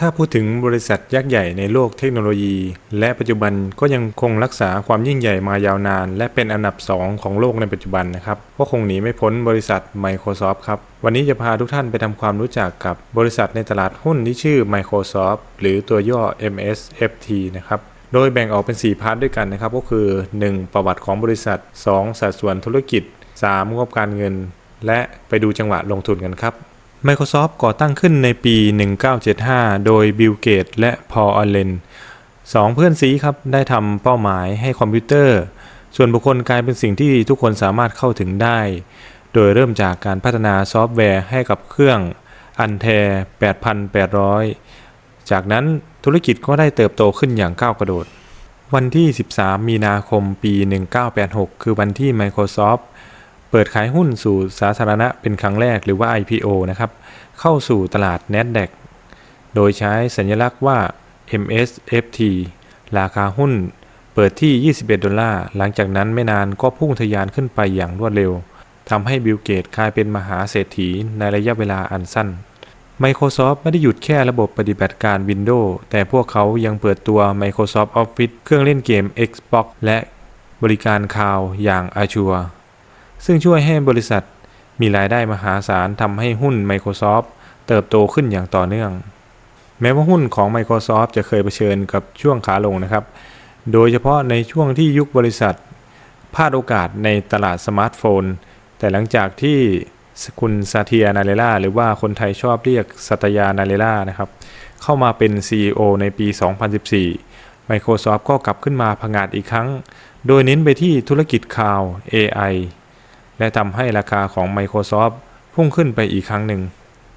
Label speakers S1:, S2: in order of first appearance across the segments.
S1: ถ้าพูดถึงบริษัทยักษ์ใหญ่ในโลกเทคโนโลยี และปัจจุบันก็ยังคงรักษาความยิ่งใหญ่มายาวนาน และเป็นอันดับ 2 ของโลกในปัจจุบันนะครับก็คงหนีไม่พ้นบริษัท Microsoft ครับ วันนี้จะพาทุกท่านไปทำความรู้จักกับบริษัทในตลาดหุ้นที่ชื่อ Microsoft หรือตัวย่อ MSFT นะครับโดยแบ่งออกเป็น 4 พาร์ทด้วยกันนะครับ ก็คือ 1. ประวัติของบริษัท 2. สัดส่วนธุรกิจ 3. งบการเงิน และไปดูจังหวะลงทุนกันครับ Microsoft ก่อตั้งขึ้นในปี 1975 โดยบิลเกตและพอลอเลนสองเพื่อนซีครับ ได้ทำเป้าหมายให้คอมพิวเตอร์ ส่วนบุคคลกลายเป็นสิ่งที่ทุกคนสามารถเข้าถึงได้ โดยเริ่มจากการพัฒนาซอฟต์แวร์ให้กับเครื่องอันแท8,800 จากนั้นธุรกิจก็ได้เติบโตขึ้นอย่างก้าวกระโดด วันที่ 13 มีนาคมปี 1986 คือวันที่ Microsoft เปิดขายหุ้นสู่สาธารณะเป็นครั้งแรกหรือว่า IPO นะครับ เข้าสู่ตลาด NASDAQ โดยใช้สัญลักษณ์ว่า MSFT ราคาหุ้นเปิดที่ 21 ดอลลาร์ หลังจากนั้นไม่นานก็พุ่งทะยานขึ้นไปอย่างรวดเร็ว ทำให้บิลเกตกลายเป็นมหาเศรษฐีในระยะเวลาอันสั้น Microsoft ไม่ได้หยุดแค่ระบบปฏิบัติการ Windows แต่พวกเขายังเปิดตัว Microsoft Office เครื่องเล่นเกม Xbox และบริการคลาวอย่าง Azure ซึ่งช่วยให้บริษัทมีรายได้มหาศาลทำให้หุ้น Microsoft เติบโตขึ้นอย่างต่อเนื่อง แม้ว่าหุ้นของ Microsoft จะเคยเผชิญกับช่วงขาลงนะครับ โดยเฉพาะในช่วงที่ยุคบริษัทพลาดโอกาสในตลาดสมาร์ทโฟน แต่หลังจากที่คุณซาเทียนาเรล่าหรือว่าคนไทยชอบเรียกสัตยานาเรล่านะครับ เข้ามาเป็น CEO ในปี 2014 Microsoft ก็กลับขึ้นมาผงาดอีกครั้ง โดยเน้นไปที่ธุรกิจคลาว AI และทำให้ราคาของ Microsoft พุ่งขึ้นไปอีกครั้งหนึ่ง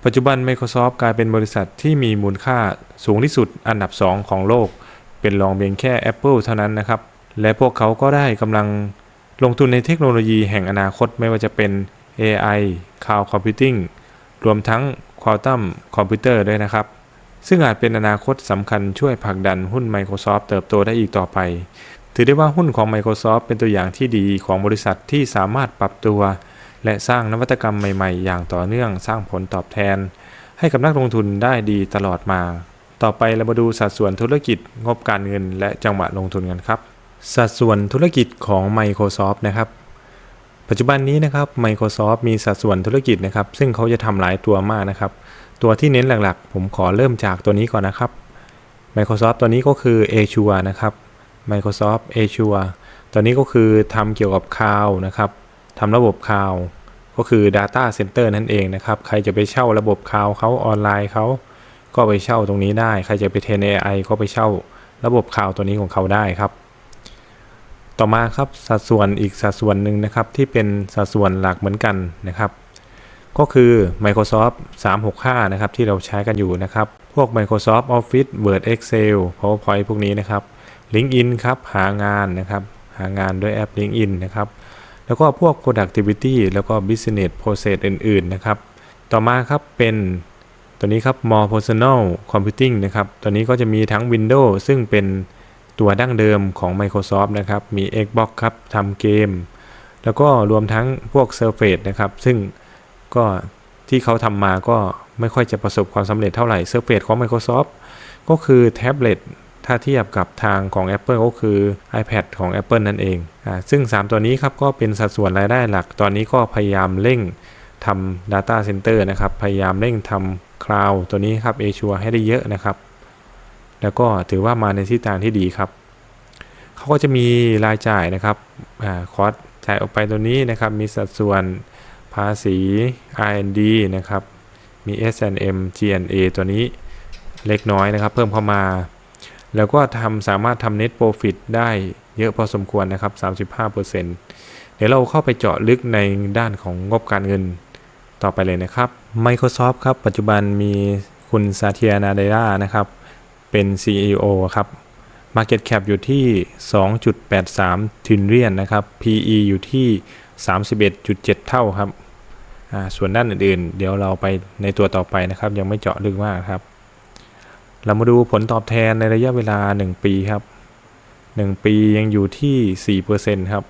S1: ปัจจุบัน Microsoft กลายเป็นบริษัทที่มีมูลค่าสูงที่สุดอันดับ 2 ของโลก เป็นรองเพียงแค่ Apple เท่านั้นนะครับ และพวกเขาก็ได้กำลังลงทุนในเทคโนโลยีแห่งอนาคตไม่ว่าจะเป็น AI Cloud Computing รวมทั้ง Quantum Computer ด้วยนะครับ ซึ่งอาจเป็นอนาคตสำคัญช่วยผลักดันหุ้น Microsoft เติบโตได้อีกต่อไป ถือได้ว่าหุ้นของ Microsoft เป็นตัวอย่างที่ดีของบริษัทที่สามารถปรับตัว และสร้างนวัตกรรมใหม่ๆ อย่างต่อเนื่องสร้างผลตอบแทน ให้กับนักลงทุนได้ดีตลอดมา ต่อไปเรามาดูสัดส่วนธุรกิจงบการเงิน และจังหวะลงทุนกันครับ สัดส่วนธุรกิจของ Microsoft นะครับปัจจุบันนี้นะครับ Microsoft มีสัดส่วนธุรกิจนะครับ ซึ่งเขาจะทำหลายตัวมากนะครับ ตัวที่เน้นหลักๆ ผมขอเริ่มจากตัวนี้ก่อนนะครับ Microsoft ตัวนี้ก็คือ Azure นะครับ Microsoft Azure ตอนนี้ก็คือทำเกี่ยวกับคลาวนะครับทำระบบคลาวก็คือ Data Center นั่นเองนะครับ ใครจะไปเช่าระบบคลาวเขาออนไลน์เขาก็ไปเช่าตรงนี้ได้ ใครจะไปเทรน AI ก็ไปเช่าระบบคลาวตัวนี้ของเขาได้ครับ ต่อมาครับสัดส่วนอีกสัดส่วนหนึ่งนะครับที่เป็นสัดส่วนหลักเหมือนกันนะครับก็คือ Microsoft 365 นะครับ ที่เราใช้กันอยู่นะครับ พวก Microsoft Office Word Excel PowerPoint พวกนี้นะครับ LinkedIn ครับหางานนะครับหางานด้วยแอป LinkedIn นะครับแล้วก็พวก productivity แล้วก็ business process อื่นๆนะครับต่อมาครับเป็นตัวนี้ครับ more personal computing นะครับตัวนี้ก็จะมีทั้ง Windows ซึ่งเป็นตัวดั้งเดิมของ Microsoft นะครับมี Xbox ครับทำเกม แล้วก็รวมทั้งพวก Surface นะครับซึ่งก็ที่เขาทำมาก็ไม่ค่อยจะประสบความสำเร็จเท่าไหร่ Surface ของ Microsoft ก็คือแท็บเล็ต ถ้าเทียบกับทางของ Apple ก็คือ iPad ของ Apple นั่นเองอ่าซึ่ง 3 ตัวนี้ครับก็เป็นสัดส่วนรายได้หลัก ตอนนี้ก็พยายามเร่งทำ Data Center นะครับ พยายามเร่งทำ Cloud ตัวนี้ครับ Azure ให้ได้เยอะนะครับ แล้วก็ถือว่ามาในทิศทางที่ดีครับ เขาก็จะมีรายจ่ายนะครับอ่าคอสจ่ายออกไปตัวนี้นะครับ มีสัดส่วนภาษี R&D นะครับ มี S&M G&A ตัวนี้เล็กน้อยนะครับ เพิ่มเข้ามา แล้วก็ทำสามารถทำ net profit ได้เยอะพอสมควรนะครับ 35%เดี๋ยวเราเข้าไปเจาะลึกในด้านของงบการเงินต่อไปเลยนะครับ Microsoft ครับ ปัจจุบันมีคุณซาเทียนาเดรานะครับ เป็น CEO ครับ Market Cap อยู่ที่ 2.83 t r i l l i o n นะครับ PE อยู่ที่ 31.7 เท่าครับ ส่วนด้านอื่นๆ เดี๋ยวเราไปในตัวต่อไปนะครับ ยังไม่เจาะลึกมากครับ เรามาดูผลตอบแทนในระยะเวลา 1 ปีครับ 1 ปียังอยู่ที่ 4%ครับ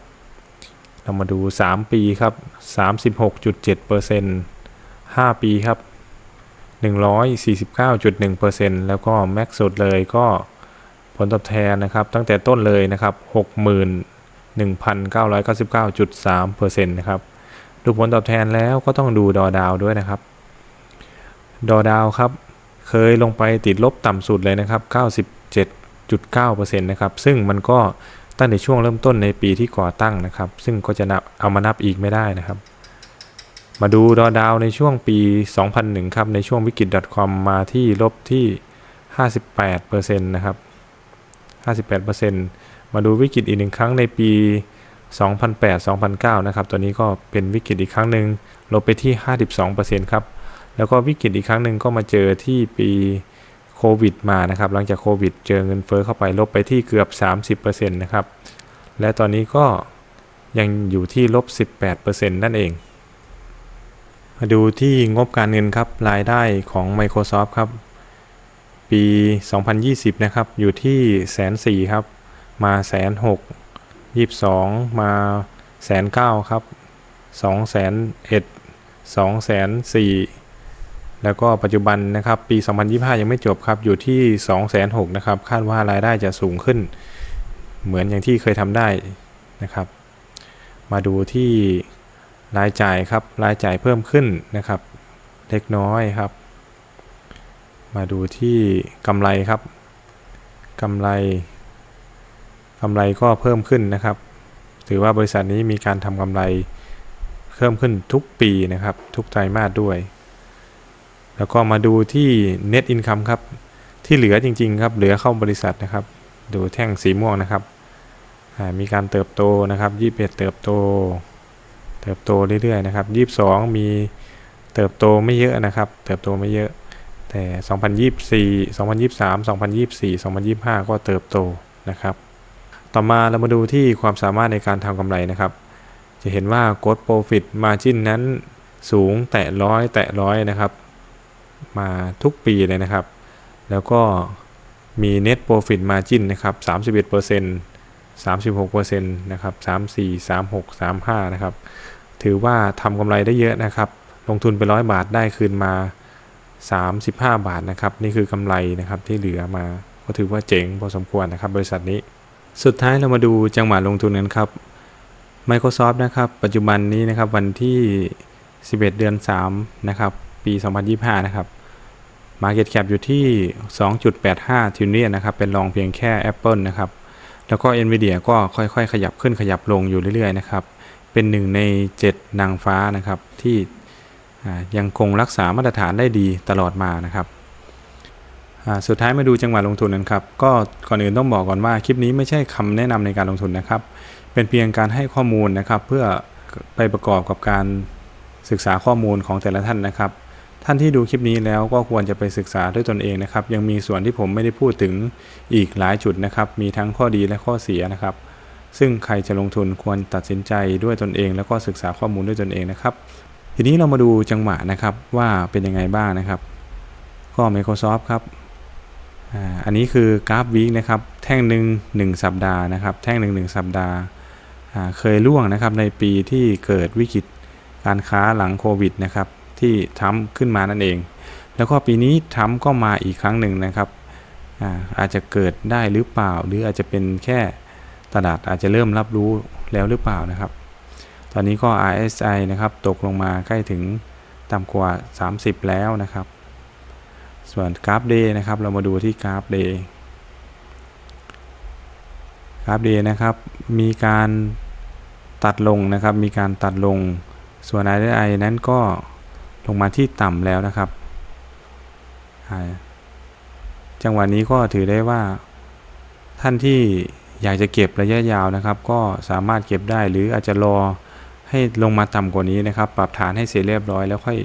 S1: เรามาดู 3 ปีครับ 36.7% 5 ปีครับ 149.1%แล้วก็แม็กสุดเลยก็ผลตอบแทนนะครับ ตั้งแต่ต้นเลยนะครับ 61,999.3%นะครับ ดูผลตอบแทนแล้วก็ต้องดูดอดาวด้วยนะครับ ดอดาวครับ เคยลงไปติดลบต่ำสุดเลยนะครับ 97.9%นะครับ ซึ่งมันก็ตั้งแต่ช่วงเริ่มต้นในปีที่ก่อตั้งนะครับ ซึ่งก็จะนับเอามานับอีกไม่ได้นะครับ มาดูดอดาวในช่วงปี 2001 ครับ ในช่วงวิกฤต .com มาที่ลบที่ 58%นะครับ 58%มาดูวิกฤตอีกหนึ่งครั้งในปี 2008-2009 นะครับตัวนี้ก็เป็นวิกฤตอีกครั้งหนึ่งลบไปที่ 52%ครับ แล้วก็วิกฤตอีกครั้งหนึ่งก็มาเจอที่ปีโควิดมานะครับ หลังจากโควิดเจอเงินเฟอ้อเข้าไปลบไปที่เกือบ 30%นะครับ และตอนนี้ก็ยังอยู่ที่ลบ 18%นั่นเอง มาดูที่งบการเงินครับรายได้ของ Microsoft ครับ ปี 2020 นะครับ อยู่ที่แสนสี่ครับ มาแสนหกยี่สองมาแสนเก้าครับสองแสนเอ็ดสองแสนสี่ แล้วก็ปัจจุบันนะครับปี 2025 ยังไม่จบครับอยู่ที่2 6 0 0 0นะครับคาดว่ารายได้จะสูงขึ้น เหมือนอย่างที่เคยทำได้นะครับ มาดูที่รายจ่ายครับรายจ่ายเพิ่มขึ้นนะครับ เล็กน้อยครับ มาดูที่กำไรครับกำไรกำไรก็เพิ่มขึ้นนะครับ ถือว่าบริษัทนี้มีการทำกำไรเพิ่มขึ้นทุกปีนะครับ ทุกไตรมาสด้วย แล้วก็มาดูที่ net income ครับ ที่เหลือจริง ๆ ครับ เหลือเข้าบริษัทนะครับ ดูแท่งสีม่วงนะครับ มีการเติบโตนะครับ21เติบโต เติบโตเรื่อยๆนะครับ22มีเติบโตไม่เยอะนะครับ เติบโตไม่เยอะ แต่ 2024 2023 2024 2025 ก็เติบโตนะครับ ต่อมาเรามาดูที่ความสามารถในการทำกำไรนะครับ จะเห็นว่า gross profit margin นั้นสูงแตะร้อยแตะร้อยนะครับ มาทุกปีเลยนะครับ แล้วก็มี net profit margin นะครับ 31% 36%นะครับ 34 36 35 นะครับ ถือว่าทำกำไรได้เยอะนะครับ ลงทุนไปร้อยบาทได้คืนมา 35 บาทนะครับ นี่คือกำไรนะครับที่เหลือมา ก็ถือว่าเจ๋งพอสมควรนะครับ บริษัทนี้ สุดท้ายเรามาดูจังหวะลงทุนกันครับ Microsoft นะครับ ปัจจุบันนี้นะครับวันที่ 11 เดือน 3 นะครับ ปี 2025 นะครับ Market Cap อยู่ที่ 2.85ทริลเลียนนะครับ เป็นรองเพียงแค่ Apple นะครับ แล้วก็ Nvidia ก็ค่อยๆ ขยับขึ้นขยับลงอยู่เรื่อยๆ นะครับ เป็นหนึ่งใน 7 นางฟ้านะครับ ที่ยังคงรักษามาตรฐานได้ดีตลอดมานะครับสุดท้ายมาดูจังหวะลงทุนกันครับ ก็ก่อนอื่นต้องบอกก่อนว่าคลิปนี้ไม่ใช่คำแนะนำในการลงทุนนะครับ เป็นเพียงการให้ข้อมูลนะครับ เพื่อไปประกอบกับการศึกษาข้อมูลของแต่ละท่านนะครับ ท่านที่ดูคลิปนี้แล้วก็ควรจะไปศึกษาด้วยตนเองนะครับ ยังมีส่วนที่ผมไม่ได้พูดถึงอีกหลายจุดนะครับ มีทั้งข้อดีและข้อเสียนะครับ ซึ่งใครจะลงทุนควรตัดสินใจด้วยตนเอง แล้วก็ศึกษาข้อมูลด้วยตนเองนะครับ ทีนี้เรามาดูจังหวะนะครับว่าเป็นยังไงบ้างนะครับ ก็ Microsoft ครับอันนี้คือกราฟวีคนะครับ แท่งหนึ่ง1สัปดาห์นะครับ แท่งหนึ่ง1สัปดาห์เคยล่วงนะครับในปีที่เกิดวิกฤตการค้าหลังโควิดนะครับ ที่ทำขึ้นมานั่นเอง แล้วก็ปีนี้ทำก็มาอีกครั้งหนึ่งนะครับอาอาจจะเกิดได้หรือเปล่า หรืออาจจะเป็นแค่ตลาดอาจจะเริ่มรับรู้แล้วหรือเปล่านะครับ ตอนนี้ก็ RSI นะครับตกลงมาใกล้ถึงต่ำกว่า 30 แล้วนะครับ ส่วนกราฟเดย์นะครับ เรามาดูที่กราฟเดย์กราฟเดย์นะครับ มีการตัดลงนะครับ มีการตัดลง ส่วน RSI นั้นก็ ลงมาที่ต่ำแล้วนะครับ จังหวะนี้ก็ถือได้ว่าท่านที่อยากจะเก็บระยะยาวนะครับ ก็สามารถเก็บได้หรืออาจจะรอให้ลงมาต่ำกว่านี้นะครับ ปรับฐานให้เสร็จเรียบร้อยแล้วค่อย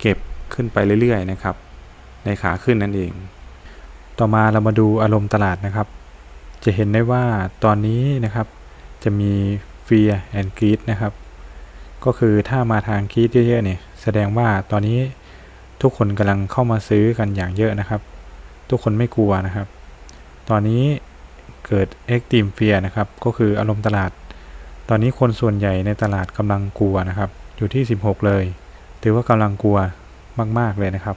S1: เก็บขึ้นไปเรื่อยๆนะครับ ในขาขึ้นนั่นเอง ต่อมาเรามาดูอารมณ์ตลาดนะครับ จะเห็นได้ว่าตอนนี้นะครับจะมี Fear and Greed นะครับ ก็คือถ้ามาทางคีดเยอะๆเนี่ยแสดงว่าตอนนี้ทุกคนกำลังเข้ามาซื้อกันอย่างเยอะนะครับ ทุกคนไม่กลัวนะครับ ตอนนี้เกิด Extreme Fear นะครับ ก็คืออารมณ์ตลาด ตอนนี้คนส่วนใหญ่ในตลาดกำลังกลัวนะครับ อยู่ที่ 16 เลย ถือว่ากำลังกลัวมากๆเลยนะครับ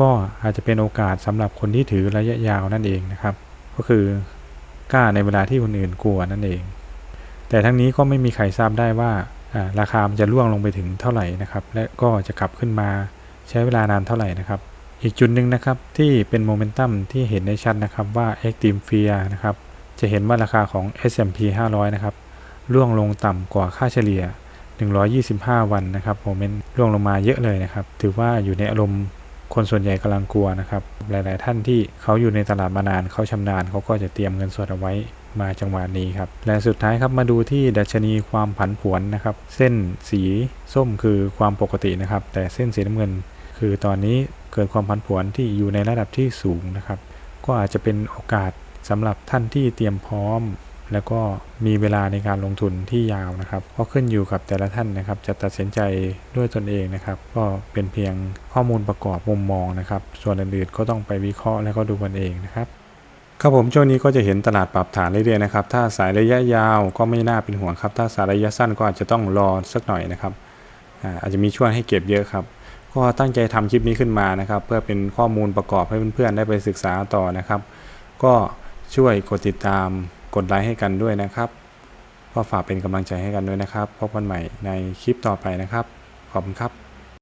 S1: ก็อาจจะเป็นโอกาสสำหรับคนที่ถือระยะยาวนั่นเองนะครับ ก็คือกล้าในเวลาที่คนอื่นกลัวนั่นเอง แต่ทั้งนี้ก็ไม่มีใครทราบได้ว่า ราคามันจะร่วงลงไปถึงเท่าไหร่นะครับ และก็จะกลับขึ้นมาใช้เวลานานเท่าไหร่นะครับ อีกจุดหนึ่งนะครับที่เป็นโมเมนตัมที่เห็นได้ชัดนะครับว่า Extreme Fear นะครับจะเห็นว่าราคาของ S&P 500 นะครับร่วงลงต่ำกว่าค่าเฉลี่ย 125 วันนะครับโมเมนต์ร่วงลงมาเยอะเลยนะครับ ถือว่าอยู่ในอารมณ์คนส่วนใหญ่กำลังกลัวนะครับ หลาย ๆ ท่านที่เขาอยู่ในตลาดมานานเขาชำนาญเขาก็จะเตรียมเงินสดเอาไว้ มาจังหวะนี้ครับ และสุดท้ายครับมาดูที่ดัชนีความผันผวนนะครับ เส้นสีส้มคือความปกตินะครับ แต่เส้นสีน้ำเงิน คือตอนนี้เกิดความผันผวนที่อยู่ในระดับที่สูงนะครับ ก็อาจจะเป็นโอกาสสำหรับท่านที่เตรียมพร้อม แล้วก็มีเวลาในการลงทุนที่ยาวนะครับก็ขึ้นอยู่กับแต่ละท่านนะครับ จะตัดสินใจด้วยตนเองนะครับ ก็เป็นเพียงข้อมูลประกอบมุมมองนะครับ ส่วนอื่นๆก็ต้องไปวิเคราะห์แล้วก็ดูกันเองนะครับ ครับผมช่วงนี้ก็จะเห็นตลาดปรับฐานเรื่อยๆนะครับ ถ้าสายระยะยาวก็ไม่น่าเป็นห่วงครับ ถ้าสายระยะสั้นก็อาจจะต้องรอสักหน่อยนะครับอาจจะมีช่วงให้เก็บเยอะครับ ก็ตั้งใจทำคลิปนี้ขึ้นมานะครับ เพื่อเป็นข้อมูลประกอบให้เพื่อนๆได้ไปศึกษาต่อนะครับ ก็ช่วยกดติดตามกดไลค์ให้กันด้วยนะครับ ก็ฝากเป็นกำลังใจให้กันด้วยนะครับ พบกันใหม่ในคลิปต่อไปนะครับ ขอบคุณครับ